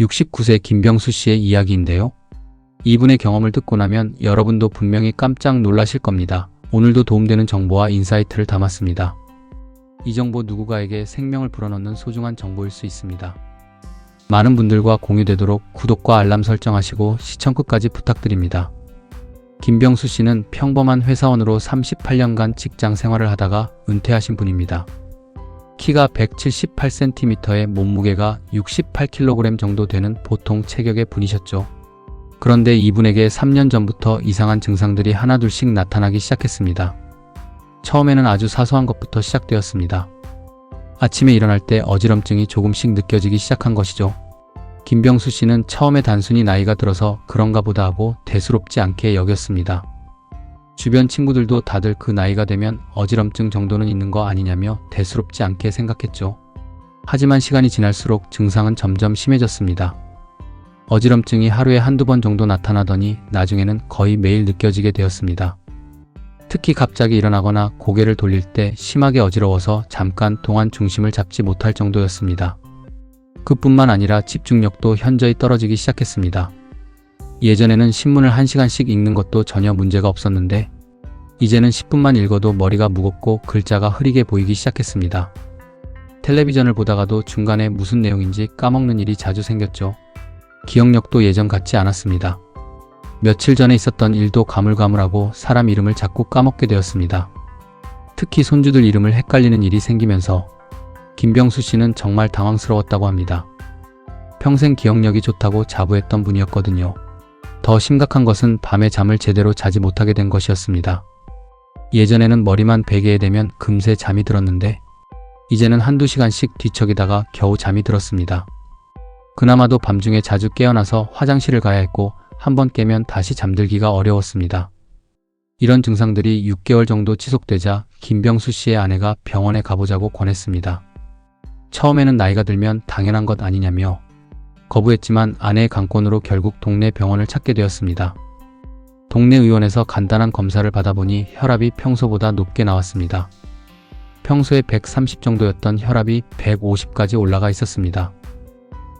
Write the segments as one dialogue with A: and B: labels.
A: 69세 김병수 씨의 이야기인데요. 이분의 경험을 듣고 나면 여러분도 분명히 깜짝 놀라실 겁니다. 오늘도 도움되는 정보와 인사이트를 담았습니다. 이 정보 누구가에게 생명을 불어넣는 소중한 정보일 수 있습니다. 많은 분들과 공유되도록 구독과 알람 설정하시고 시청 끝까지 부탁드립니다. 김병수 씨는 평범한 회사원으로 38년간 직장 생활을 하다가 은퇴하신 분입니다. 키가 178cm에 몸무게가 68kg 정도 되는 보통 체격의 분이셨죠. 그런데 이분에게 3년 전부터 이상한 증상들이 하나둘씩 나타나기 시작했습니다. 처음에는 아주 사소한 것부터 시작되었습니다. 아침에 일어날 때 어지럼증이 조금씩 느껴지기 시작한 것이죠. 김병수 씨는 처음에 단순히 나이가 들어서 그런가 보다 하고 대수롭지 않게 여겼습니다. 주변 친구들도 다들 그 나이가 되면 어지럼증 정도는 있는 거 아니냐며 대수롭지 않게 생각했죠. 하지만 시간이 지날수록 증상은 점점 심해졌습니다. 어지럼증이 하루에 한두 번 정도 나타나더니 나중에는 거의 매일 느껴지게 되었습니다. 특히 갑자기 일어나거나 고개를 돌릴 때 심하게 어지러워서 잠깐 동안 중심을 잡지 못할 정도였습니다. 그뿐만 아니라 집중력도 현저히 떨어지기 시작했습니다. 예전에는 신문을 1시간씩 읽는 것도 전혀 문제가 없었는데 이제는 10분만 읽어도 머리가 무겁고 글자가 흐리게 보이기 시작했습니다. 텔레비전을 보다가도 중간에 무슨 내용인지 까먹는 일이 자주 생겼죠. 기억력도 예전 같지 않았습니다. 며칠 전에 있었던 일도 가물가물하고 사람 이름을 자꾸 까먹게 되었습니다. 특히 손주들 이름을 헷갈리는 일이 생기면서 김병수 씨는 정말 당황스러웠다고 합니다. 평생 기억력이 좋다고 자부했던 분이었거든요. 더 심각한 것은 밤에 잠을 제대로 자지 못하게 된 것이었습니다. 예전에는 머리만 베게 되면 금세 잠이 들었는데 이제는 한두 시간씩 뒤척이다가 겨우 잠이 들었습니다. 그나마도 밤중에 자주 깨어나서 화장실을 가야 했고 한 번 깨면 다시 잠들기가 어려웠습니다. 이런 증상들이 6개월 정도 지속되자 김병수 씨의 아내가 병원에 가보자고 권했습니다. 처음에는 나이가 들면 당연한 것 아니냐며 거부했지만 아내의 강권으로 결국 동네 병원을 찾게 되었습니다. 동네 의원에서 간단한 검사를 받아보니 혈압이 평소보다 높게 나왔습니다. 평소에 130 정도였던 혈압이 150까지 올라가 있었습니다.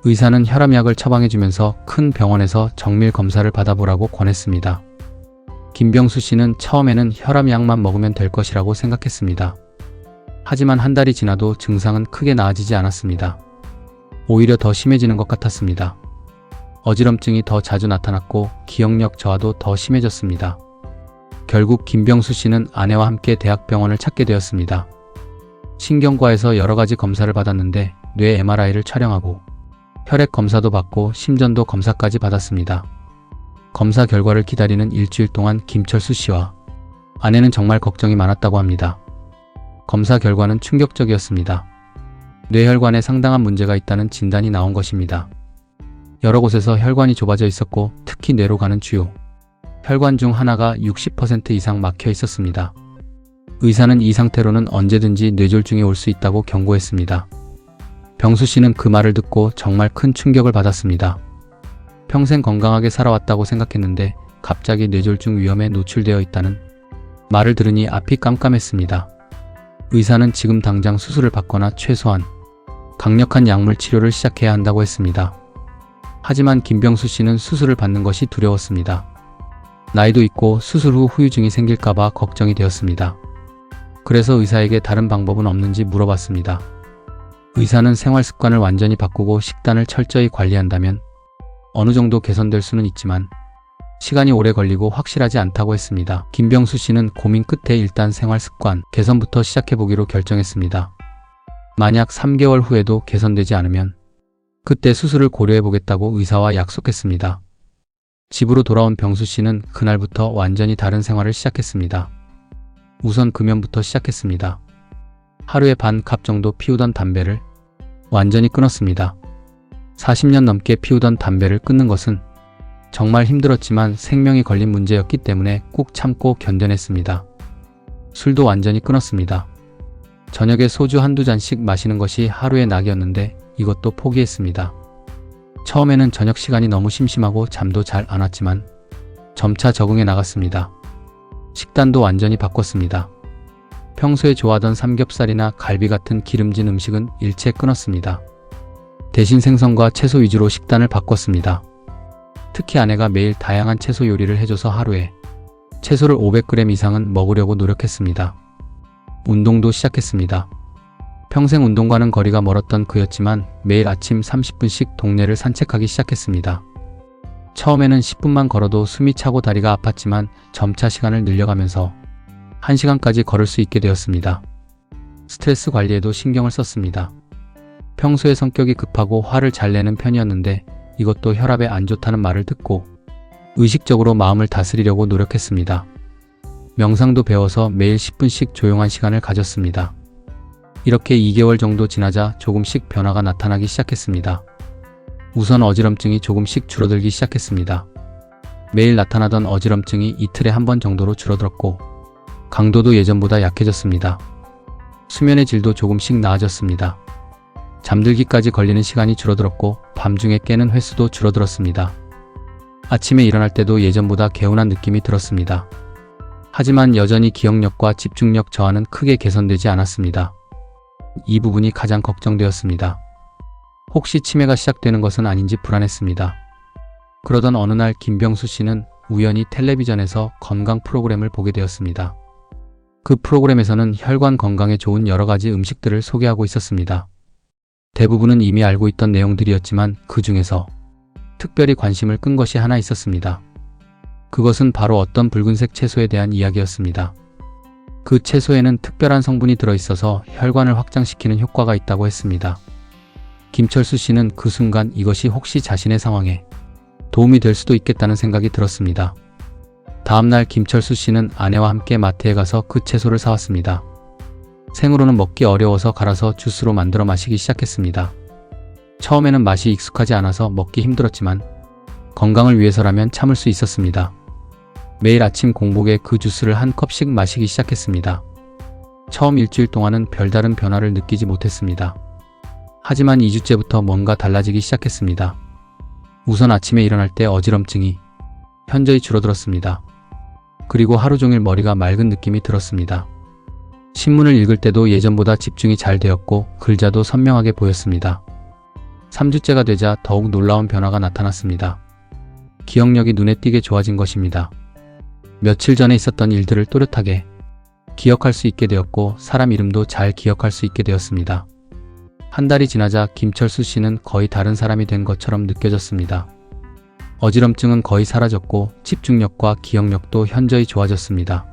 A: 의사는 혈압약을 처방해주면서 큰 병원에서 정밀 검사를 받아보라고 권했습니다. 김병수 씨는 처음에는 혈압약만 먹으면 될 것이라고 생각했습니다. 하지만 한 달이 지나도 증상은 크게 나아지지 않았습니다. 오히려 더 심해지는 것 같았습니다. 어지럼증이 더 자주 나타났고 기억력 저하도 더 심해졌습니다. 결국 김병수 씨는 아내와 함께 대학병원을 찾게 되었습니다. 신경과에서 여러 가지 검사를 받았는데 뇌 MRI를 촬영하고 혈액 검사도 받고 심전도 검사까지 받았습니다. 검사 결과를 기다리는 일주일 동안 김철수 씨와 아내는 정말 걱정이 많았다고 합니다. 검사 결과는 충격적이었습니다. 뇌혈관에 상당한 문제가 있다는 진단이 나온 것입니다. 여러 곳에서 혈관이 좁아져 있었고 특히 뇌로 가는 주요 혈관 중 하나가 60% 이상 막혀 있었습니다. 의사는 이 상태로는 언제든지 뇌졸중이 올 수 있다고 경고했습니다. 병수 씨는 그 말을 듣고 정말 큰 충격을 받았습니다. 평생 건강하게 살아왔다고 생각했는데 갑자기 뇌졸중 위험에 노출되어 있다는 말을 들으니 앞이 깜깜했습니다. 의사는 지금 당장 수술을 받거나 최소한 강력한 약물 치료를 시작해야 한다고 했습니다. 하지만 김병수 씨는 수술을 받는 것이 두려웠습니다. 나이도 있고 수술 후 후유증이 생길까봐 걱정이 되었습니다. 그래서 의사에게 다른 방법은 없는지 물어봤습니다. 의사는 생활 습관을 완전히 바꾸고 식단을 철저히 관리한다면 어느 정도 개선될 수는 있지만 시간이 오래 걸리고 확실하지 않다고 했습니다. 김병수 씨는 고민 끝에 일단 생활 습관 개선부터 시작해보기로 결정했습니다. 만약 3개월 후에도 개선되지 않으면 그때 수술을 고려해 보겠다고 의사와 약속했습니다. 집으로 돌아온 병수 씨는 그날부터 완전히 다른 생활을 시작했습니다. 우선 금연부터 시작했습니다. 하루에 반컵 정도 피우던 담배를 완전히 끊었습니다. 40년 넘게 피우던 담배를 끊는 것은 정말 힘들었지만 생명이 걸린 문제였기 때문에 꾹 참고 견뎌냈습니다. 술도 완전히 끊었습니다. 저녁에 소주 한두 잔씩 마시는 것이 하루의 낙이었는데 이것도 포기했습니다. 처음에는 저녁 시간이 너무 심심하고 잠도 잘 안 왔지만 점차 적응해 나갔습니다. 식단도 완전히 바꿨습니다. 평소에 좋아하던 삼겹살이나 갈비 같은 기름진 음식은 일체 끊었습니다. 대신 생선과 채소 위주로 식단을 바꿨습니다. 특히 아내가 매일 다양한 채소 요리를 해줘서 하루에 채소를 500g 이상은 먹으려고 노력했습니다. 운동도 시작했습니다. 평생 운동과는 거리가 멀었던 그였지만 매일 아침 30분씩 동네를 산책하기 시작했습니다. 처음에는 10분만 걸어도 숨이 차고 다리가 아팠지만 점차 시간을 늘려가면서 1시간까지 걸을 수 있게 되었습니다. 스트레스 관리에도 신경을 썼습니다. 평소에 성격이 급하고 화를 잘 내는 편이었는데 이것도 혈압에 안 좋다는 말을 듣고 의식적으로 마음을 다스리려고 노력했습니다. 명상도 배워서 매일 10분씩 조용한 시간을 가졌습니다. 이렇게 2개월 정도 지나자 조금씩 변화가 나타나기 시작했습니다. 우선 어지럼증이 조금씩 줄어들기 시작했습니다. 매일 나타나던 어지럼증이 이틀에 한 번 정도로 줄어들었고 강도도 예전보다 약해졌습니다. 수면의 질도 조금씩 나아졌습니다. 잠들기까지 걸리는 시간이 줄어들었고 밤중에 깨는 횟수도 줄어들었습니다. 아침에 일어날 때도 예전보다 개운한 느낌이 들었습니다. 하지만 여전히 기억력과 집중력 저하는 크게 개선되지 않았습니다. 이 부분이 가장 걱정되었습니다. 혹시 치매가 시작되는 것은 아닌지 불안했습니다. 그러던 어느 날 김병수 씨는 우연히 텔레비전에서 건강 프로그램을 보게 되었습니다. 그 프로그램에서는 혈관 건강에 좋은 여러 가지 음식들을 소개하고 있었습니다. 대부분은 이미 알고 있던 내용들이었지만 그 중에서 특별히 관심을 끈 것이 하나 있었습니다. 그것은 바로 어떤 붉은색 채소에 대한 이야기였습니다. 그 채소에는 특별한 성분이 들어있어서 혈관을 확장시키는 효과가 있다고 했습니다. 김철수 씨는 그 순간 이것이 혹시 자신의 상황에 도움이 될 수도 있겠다는 생각이 들었습니다. 다음날 김철수 씨는 아내와 함께 마트에 가서 그 채소를 사왔습니다. 생으로는 먹기 어려워서 갈아서 주스로 만들어 마시기 시작했습니다. 처음에는 맛이 익숙하지 않아서 먹기 힘들었지만 건강을 위해서라면 참을 수 있었습니다. 매일 아침 공복에 그 주스를 한 컵씩 마시기 시작했습니다. 처음 일주일 동안은 별다른 변화를 느끼지 못했습니다. 하지만 2주째부터 뭔가 달라지기 시작했습니다. 우선 아침에 일어날 때 어지럼증이 현저히 줄어들었습니다. 그리고 하루 종일 머리가 맑은 느낌이 들었습니다. 신문을 읽을 때도 예전보다 집중이 잘 되었고 글자도 선명하게 보였습니다. 3주째가 되자 더욱 놀라운 변화가 나타났습니다. 기억력이 눈에 띄게 좋아진 것입니다. 며칠 전에 있었던 일들을 또렷하게 기억할 수 있게 되었고 사람 이름도 잘 기억할 수 있게 되었습니다. 한 달이 지나자 김철수 씨는 거의 다른 사람이 된 것처럼 느껴졌습니다. 어지럼증은 거의 사라졌고 집중력과 기억력도 현저히 좋아졌습니다.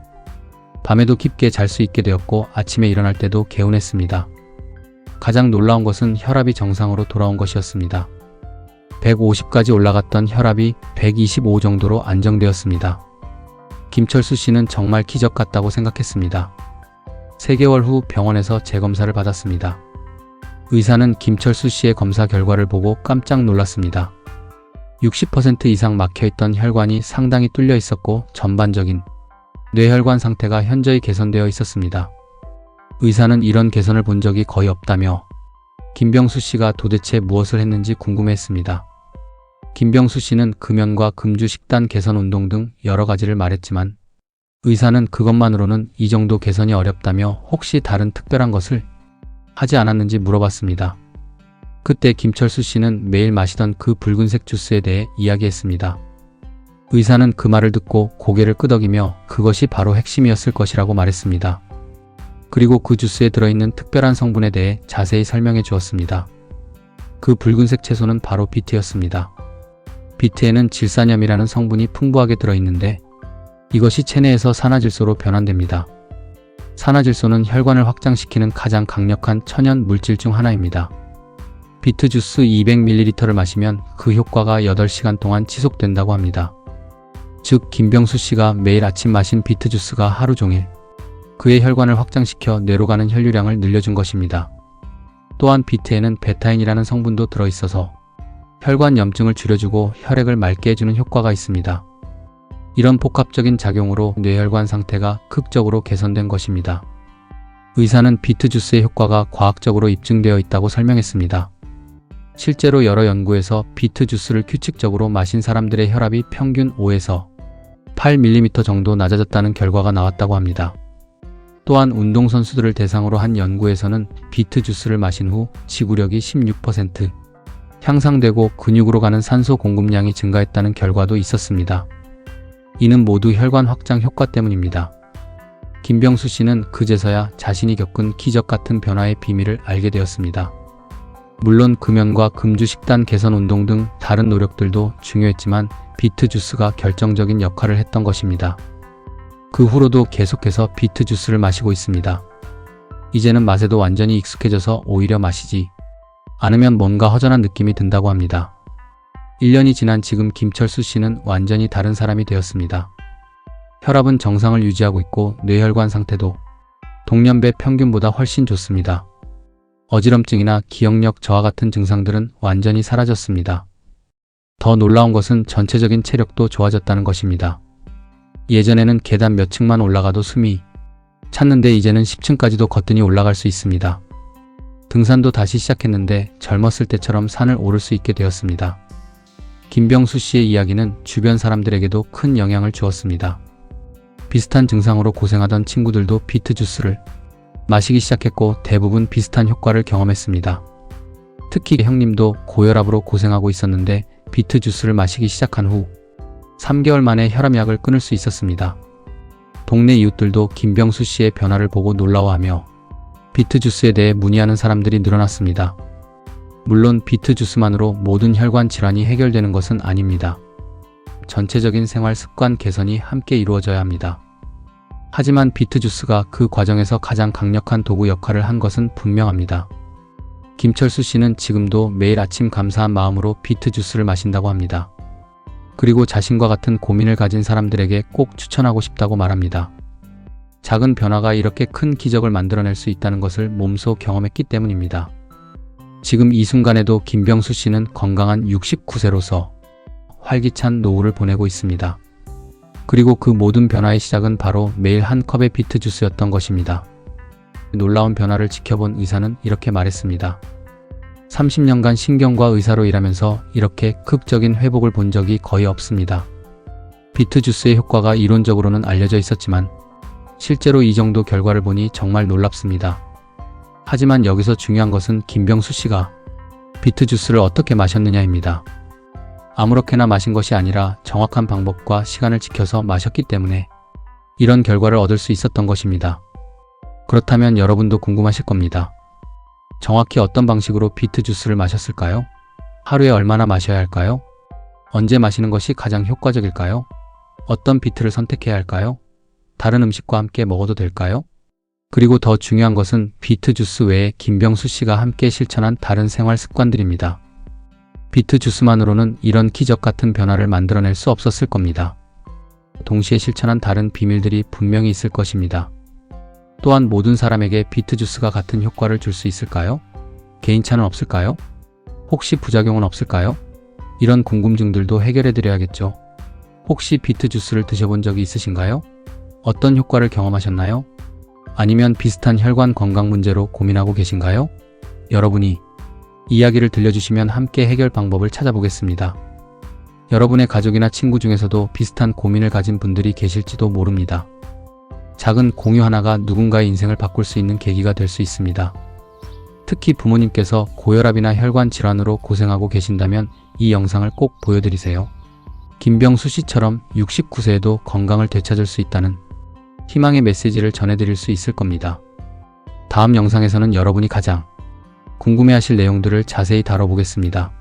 A: 밤에도 깊게 잘 수 있게 되었고 아침에 일어날 때도 개운했습니다. 가장 놀라운 것은 혈압이 정상으로 돌아온 것이었습니다. 150까지 올라갔던 혈압이 125 정도로 안정되었습니다. 김철수 씨는 정말 기적 같다고 생각했습니다. 3개월 후 병원에서 재검사를 받았습니다. 의사는 김철수 씨의 검사 결과를 보고 깜짝 놀랐습니다. 60% 이상 막혀있던 혈관이 상당히 뚫려 있었고 전반적인 뇌혈관 상태가 현저히 개선되어 있었습니다. 의사는 이런 개선을 본 적이 거의 없다며 김병수 씨가 도대체 무엇을 했는지 궁금했습니다. 김병수 씨는 금연과 금주 식단 개선 운동 등 여러 가지를 말했지만 의사는 그것만으로는 이 정도 개선이 어렵다며 혹시 다른 특별한 것을 하지 않았는지 물어봤습니다. 그때 김철수 씨는 매일 마시던 그 붉은색 주스에 대해 이야기했습니다. 의사는 그 말을 듣고 고개를 끄덕이며 그것이 바로 핵심이었을 것이라고 말했습니다. 그리고 그 주스에 들어있는 특별한 성분에 대해 자세히 설명해 주었습니다. 그 붉은색 채소는 바로 비트였습니다. 비트에는 질산염이라는 성분이 풍부하게 들어있는데 이것이 체내에서 산화질소로 변환됩니다. 산화질소는 혈관을 확장시키는 가장 강력한 천연 물질 중 하나입니다. 비트 주스 200ml를 마시면 그 효과가 8시간 동안 지속된다고 합니다. 즉, 김병수 씨가 매일 아침 마신 비트 주스가 하루 종일 그의 혈관을 확장시켜 뇌로 가는 혈류량을 늘려준 것입니다. 또한 비트에는 베타인이라는 성분도 들어있어서 혈관 염증을 줄여주고 혈액을 맑게 해주는 효과가 있습니다. 이런 복합적인 작용으로 뇌혈관 상태가 극적으로 개선된 것입니다. 의사는 비트 주스의 효과가 과학적으로 입증되어 있다고 설명했습니다. 실제로 여러 연구에서 비트 주스를 규칙적으로 마신 사람들의 혈압이 평균 5에서 8mm 정도 낮아졌다는 결과가 나왔다고 합니다. 또한 운동선수들을 대상으로 한 연구에서는 비트 주스를 마신 후 지구력이 16%, 향상되고 근육으로 가는 산소 공급량이 증가했다는 결과도 있었습니다. 이는 모두 혈관 확장 효과 때문입니다. 김병수 씨는 그제서야 자신이 겪은 기적 같은 변화의 비밀을 알게 되었습니다. 물론 금연과 금주 식단 개선 운동 등 다른 노력들도 중요했지만 비트 주스가 결정적인 역할을 했던 것입니다. 그 후로도 계속해서 비트 주스를 마시고 있습니다. 이제는 맛에도 완전히 익숙해져서 오히려 마시지 않으면 뭔가 허전한 느낌이 든다고 합니다. 1년이 지난 지금 김철수 씨는 완전히 다른 사람이 되었습니다. 혈압은 정상을 유지하고 있고 뇌혈관 상태도 동년배 평균보다 훨씬 좋습니다. 어지럼증이나 기억력 저하 같은 증상들은 완전히 사라졌습니다. 더 놀라운 것은 전체적인 체력도 좋아졌다는 것입니다. 예전에는 계단 몇 층만 올라가도 숨이 찼는데 이제는 10층까지도 거뜬히 올라갈 수 있습니다. 등산도 다시 시작했는데 젊었을 때처럼 산을 오를 수 있게 되었습니다. 김병수 씨의 이야기는 주변 사람들에게도 큰 영향을 주었습니다. 비슷한 증상으로 고생하던 친구들도 비트 주스를 마시기 시작했고 대부분 비슷한 효과를 경험했습니다. 특히 형님도 고혈압으로 고생하고 있었는데 비트 주스를 마시기 시작한 후 3개월 만에 혈압약을 끊을 수 있었습니다. 동네 이웃들도 김병수 씨의 변화를 보고 놀라워하며 비트 주스에 대해 문의하는 사람들이 늘어났습니다. 물론 비트 주스만으로 모든 혈관 질환이 해결되는 것은 아닙니다. 전체적인 생활 습관 개선이 함께 이루어져야 합니다. 하지만 비트 주스가 그 과정에서 가장 강력한 도구 역할을 한 것은 분명합니다. 김철수 씨는 지금도 매일 아침 감사한 마음으로 비트 주스를 마신다고 합니다. 그리고 자신과 같은 고민을 가진 사람들에게 꼭 추천하고 싶다고 말합니다. 작은 변화가 이렇게 큰 기적을 만들어낼 수 있다는 것을 몸소 경험했기 때문입니다. 지금 이 순간에도 김병수 씨는 건강한 69세로서 활기찬 노후를 보내고 있습니다. 그리고 그 모든 변화의 시작은 바로 매일 한 컵의 비트 주스였던 것입니다. 놀라운 변화를 지켜본 의사는 이렇게 말했습니다. 30년간 신경과 의사로 일하면서 이렇게 극적인 회복을 본 적이 거의 없습니다. 비트 주스의 효과가 이론적으로는 알려져 있었지만 실제로 이 정도 결과를 보니 정말 놀랍습니다. 하지만 여기서 중요한 것은 김병수 씨가 비트 주스를 어떻게 마셨느냐입니다. 아무렇게나 마신 것이 아니라 정확한 방법과 시간을 지켜서 마셨기 때문에 이런 결과를 얻을 수 있었던 것입니다. 그렇다면 여러분도 궁금하실 겁니다. 정확히 어떤 방식으로 비트 주스를 마셨을까요? 하루에 얼마나 마셔야 할까요? 언제 마시는 것이 가장 효과적일까요? 어떤 비트를 선택해야 할까요? 다른 음식과 함께 먹어도 될까요? 그리고 더 중요한 것은 비트 주스 외에 김병수 씨가 함께 실천한 다른 생활 습관들입니다. 비트 주스만으로는 이런 기적 같은 변화를 만들어낼 수 없었을 겁니다. 동시에 실천한 다른 비밀들이 분명히 있을 것입니다. 또한 모든 사람에게 비트 주스가 같은 효과를 줄 수 있을까요? 개인차는 없을까요? 혹시 부작용은 없을까요? 이런 궁금증들도 해결해 드려야겠죠. 혹시 비트 주스를 드셔본 적이 있으신가요? 어떤 효과를 경험하셨나요? 아니면 비슷한 혈관 건강 문제로 고민하고 계신가요? 여러분이 이야기를 들려주시면 함께 해결 방법을 찾아보겠습니다. 여러분의 가족이나 친구 중에서도 비슷한 고민을 가진 분들이 계실지도 모릅니다. 작은 공유 하나가 누군가의 인생을 바꿀 수 있는 계기가 될 수 있습니다. 특히 부모님께서 고혈압이나 혈관 질환으로 고생하고 계신다면 이 영상을 꼭 보여드리세요. 김병수 씨처럼 69세에도 건강을 되찾을 수 있다는 희망의 메시지를 전해드릴 수 있을 겁니다. 다음 영상에서는 여러분이 가장 궁금해하실 내용들을 자세히 다뤄보겠습니다.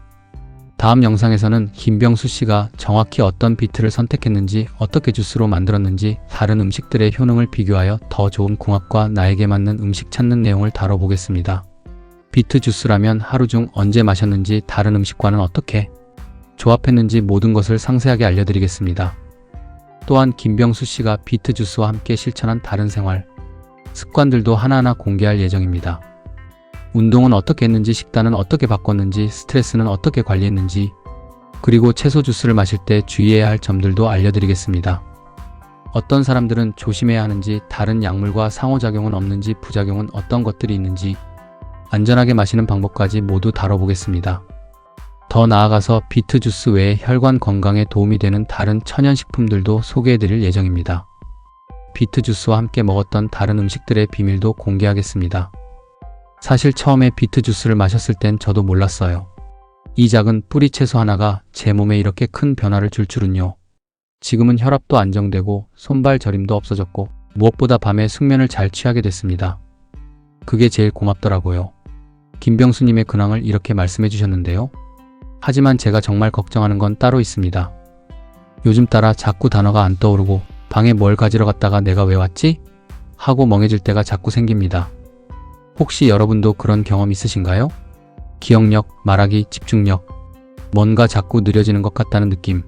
A: 다음 영상에서는 김병수 씨가 정확히 어떤 비트를 선택했는지, 어떻게 주스로 만들었는지, 다른 음식들의 효능을 비교하여 더 좋은 궁합과 나에게 맞는 음식 찾는 내용을 다뤄보겠습니다. 비트 주스라면 하루 중 언제 마셨는지, 다른 음식과는 어떻게 조합했는지 모든 것을 상세하게 알려드리겠습니다. 또한 김병수 씨가 비트 주스와 함께 실천한 다른 생활, 습관들도 하나하나 공개할 예정입니다. 운동은 어떻게 했는지, 식단은 어떻게 바꿨는지, 스트레스는 어떻게 관리했는지, 그리고 채소 주스를 마실 때 주의해야 할 점들도 알려드리겠습니다. 어떤 사람들은 조심해야 하는지, 다른 약물과 상호작용은 없는지, 부작용은 어떤 것들이 있는지, 안전하게 마시는 방법까지 모두 다뤄보겠습니다. 더 나아가서 비트 주스 외에 혈관 건강에 도움이 되는 다른 천연 식품들도 소개해드릴 예정입니다. 비트 주스와 함께 먹었던 다른 음식들의 비밀도 공개하겠습니다. 사실 처음에 비트 주스를 마셨을 땐 저도 몰랐어요. 이 작은 뿌리 채소 하나가 제 몸에 이렇게 큰 변화를 줄 줄은요. 지금은 혈압도 안정되고 손발 저림도 없어졌고 무엇보다 밤에 숙면을 잘 취하게 됐습니다. 그게 제일 고맙더라고요. 김병수님의 근황을 이렇게 말씀해 주셨는데요. 하지만 제가 정말 걱정하는 건 따로 있습니다. 요즘 따라 자꾸 단어가 안 떠오르고 방에 뭘 가지러 갔다가 내가 왜 왔지? 하고 멍해질 때가 자꾸 생깁니다. 혹시 여러분도 그런 경험 있으신가요? 기억력, 말하기, 집중력, 뭔가 자꾸 느려지는 것 같다는 느낌.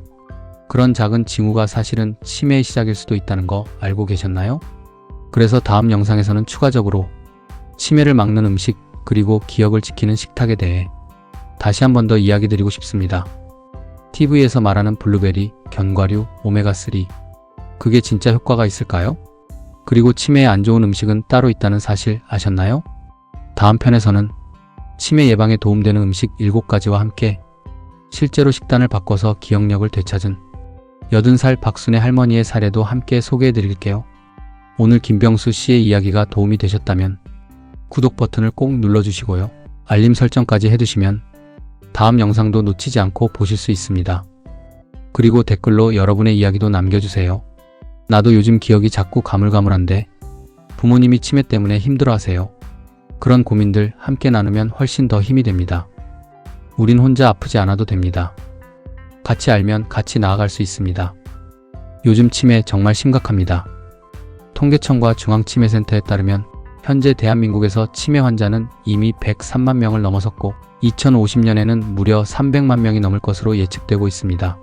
A: 그런 작은 징후가 사실은 치매의 시작일 수도 있다는 거 알고 계셨나요? 그래서 다음 영상에서는 추가적으로 치매를 막는 음식 그리고 기억을 지키는 식탁에 대해 다시 한 번 더 이야기 드리고 싶습니다. TV에서 말하는 블루베리, 견과류, 오메가3 그게 진짜 효과가 있을까요? 그리고 치매에 안 좋은 음식은 따로 있다는 사실 아셨나요? 다음 편에서는 치매 예방에 도움되는 음식 7가지와 함께 실제로 식단을 바꿔서 기억력을 되찾은 80살 박순애 할머니의 사례도 함께 소개해 드릴게요. 오늘 김병수 씨의 이야기가 도움이 되셨다면 구독 버튼을 꼭 눌러주시고요. 알림 설정까지 해두시면 다음 영상도 놓치지 않고 보실 수 있습니다. 그리고 댓글로 여러분의 이야기도 남겨주세요. 나도 요즘 기억이 자꾸 가물가물한데 부모님이 치매 때문에 힘들어하세요. 그런 고민들 함께 나누면 훨씬 더 힘이 됩니다. 우린 혼자 아프지 않아도 됩니다. 같이 알면 같이 나아갈 수 있습니다. 요즘 치매 정말 심각합니다. 통계청과 중앙치매센터에 따르면 현재 대한민국에서 치매 환자는 이미 103만 명을 넘어섰고 2050년에는 무려 300만 명이 넘을 것으로 예측되고 있습니다.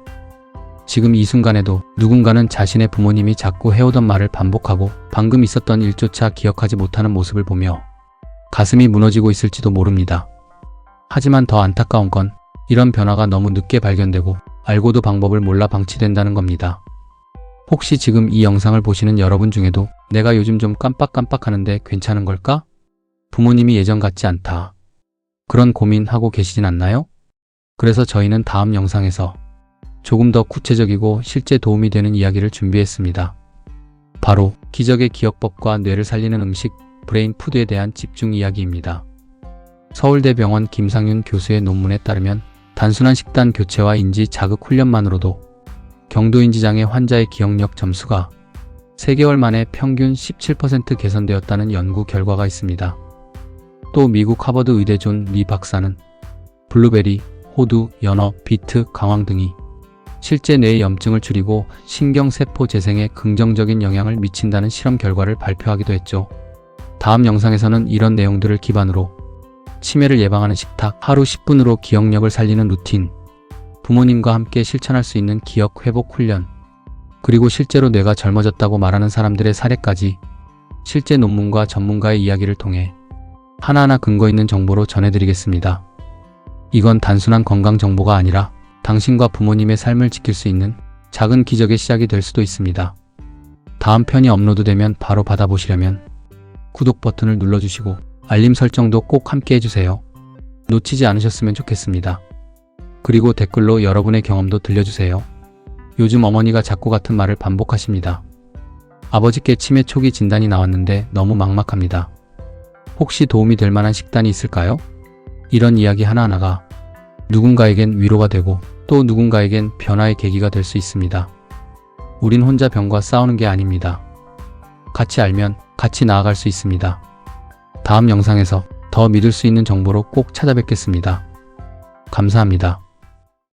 A: 지금 이 순간에도 누군가는 자신의 부모님이 자꾸 해오던 말을 반복하고 방금 있었던 일조차 기억하지 못하는 모습을 보며 가슴이 무너지고 있을지도 모릅니다. 하지만 더 안타까운 건 이런 변화가 너무 늦게 발견되고 알고도 방법을 몰라 방치된다는 겁니다. 혹시 지금 이 영상을 보시는 여러분 중에도 내가 요즘 좀 깜빡깜빡하는데 괜찮은 걸까? 부모님이 예전 같지 않다. 그런 고민하고 계시진 않나요? 그래서 저희는 다음 영상에서 조금 더 구체적이고 실제 도움이 되는 이야기를 준비했습니다. 바로 기적의 기억법과 뇌를 살리는 음식 브레인 푸드에 대한 집중 이야기입니다. 서울대병원 김상윤 교수의 논문에 따르면 단순한 식단 교체와 인지 자극 훈련만으로도 경도인지장애 환자의 기억력 점수가 3개월 만에 평균 17% 개선되었다는 연구 결과가 있습니다. 또 미국 하버드 의대 존 리 박사는 블루베리, 호두, 연어, 비트, 강황 등이 실제 뇌의 염증을 줄이고 신경세포 재생에 긍정적인 영향을 미친다는 실험 결과를 발표하기도 했죠. 다음 영상에서는 이런 내용들을 기반으로 치매를 예방하는 식탁, 하루 10분으로 기억력을 살리는 루틴, 부모님과 함께 실천할 수 있는 기억 회복 훈련, 그리고 실제로 뇌가 젊어졌다고 말하는 사람들의 사례까지 실제 논문과 전문가의 이야기를 통해 하나하나 근거 있는 정보로 전해드리겠습니다. 이건 단순한 건강 정보가 아니라 당신과 부모님의 삶을 지킬 수 있는 작은 기적의 시작이 될 수도 있습니다. 다음 편이 업로드되면 바로 받아보시려면 구독 버튼을 눌러주시고 알림 설정도 꼭 함께 해주세요. 놓치지 않으셨으면 좋겠습니다. 그리고 댓글로 여러분의 경험도 들려주세요. 요즘 어머니가 자꾸 같은 말을 반복하십니다. 아버지께 치매 초기 진단이 나왔는데 너무 막막합니다. 혹시 도움이 될 만한 식단이 있을까요? 이런 이야기 하나하나가 누군가에겐 위로가 되고 또 누군가에겐 변화의 계기가 될 수 있습니다. 우린 혼자 병과 싸우는 게 아닙니다. 같이 알면 같이 나아갈 수 있습니다. 다음 영상에서 더 믿을 수 있는 정보로 꼭 찾아뵙겠습니다. 감사합니다.